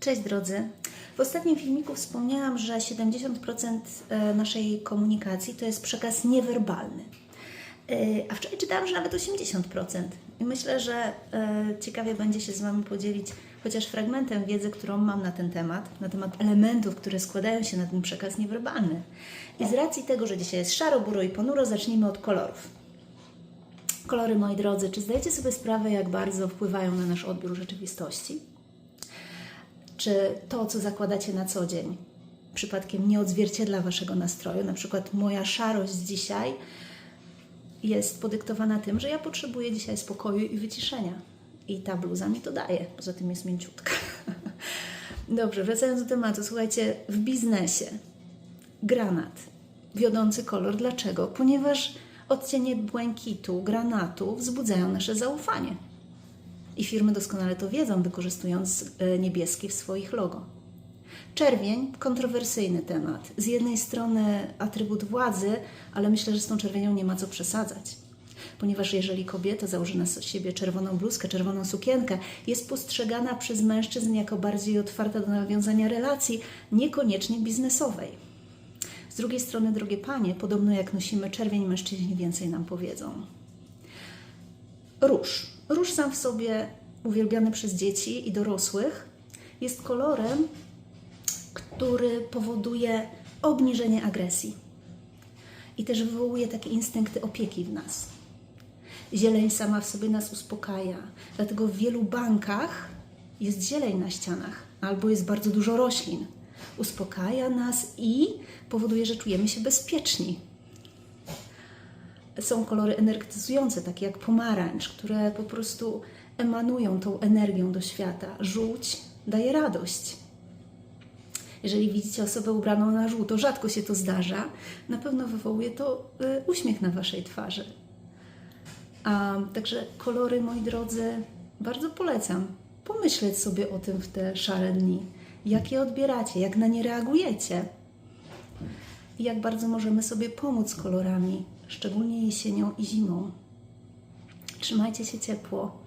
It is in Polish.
Cześć drodzy. W ostatnim filmiku wspomniałam, że 70% e, naszej komunikacji to jest przekaz niewerbalny. E, A wczoraj czytałam, że nawet 80%. I myślę, że e, ciekawie będzie się z Wami podzielić chociaż fragmentem wiedzy, którą mam na ten temat, na temat elementów, które składają się na ten przekaz niewerbalny. I z racji tego, że dzisiaj jest szaro, buro i ponuro, zacznijmy od kolorów. Kolory, moi drodzy, czy zdajecie sobie sprawę, jak bardzo wpływają na nasz odbiór rzeczywistości? Czy to, co zakładacie na co dzień, przypadkiem nie odzwierciedla waszego nastroju? Na przykład moja szarość dzisiaj jest podyktowana tym, że ja potrzebuję dzisiaj spokoju i wyciszenia. I ta bluza mi to daje. Poza tym jest mięciutka. Dobrze, wracając do tematu. Słuchajcie, w biznesie granat, wiodący kolor. Dlaczego? Ponieważ odcienie błękitu, granatu wzbudzają nasze zaufanie. I firmy doskonale to wiedzą, wykorzystując e, niebieski w swoich logo. Czerwień kontrowersyjny temat. Z jednej strony atrybut władzy, ale myślę, że z tą czerwienią nie ma co przesadzać. Ponieważ jeżeli kobieta założy na siebie czerwoną bluzkę, czerwoną sukienkę, jest postrzegana przez mężczyzn jako bardziej otwarta do nawiązania relacji, niekoniecznie biznesowej. Z drugiej strony, drogie panie, podobno jak nosimy czerwień, mężczyźni więcej nam powiedzą. Róż. Róż sam w sobie, uwielbiany przez dzieci i dorosłych, jest kolorem, który powoduje obniżenie agresji i też wywołuje takie instynkty opieki w nas. Zieleń sama w sobie nas uspokaja, dlatego w wielu bankach jest zieleń na ścianach albo jest bardzo dużo roślin. Uspokaja nas i powoduje, że czujemy się bezpieczni są kolory energetyzujące, takie jak pomarańcz, które po prostu emanują tą energią do świata. Żółć daje radość. Jeżeli widzicie osobę ubraną na żółto, rzadko się to zdarza, na pewno wywołuje to y, uśmiech na waszej twarzy. A, także kolory, moi drodzy, bardzo polecam. Pomyśleć sobie o tym w te szare dni. Jak je odbieracie, jak na nie reagujecie i jak bardzo możemy sobie pomóc kolorami, szczególnie jesienią i zimą. Trzymajcie się ciepło.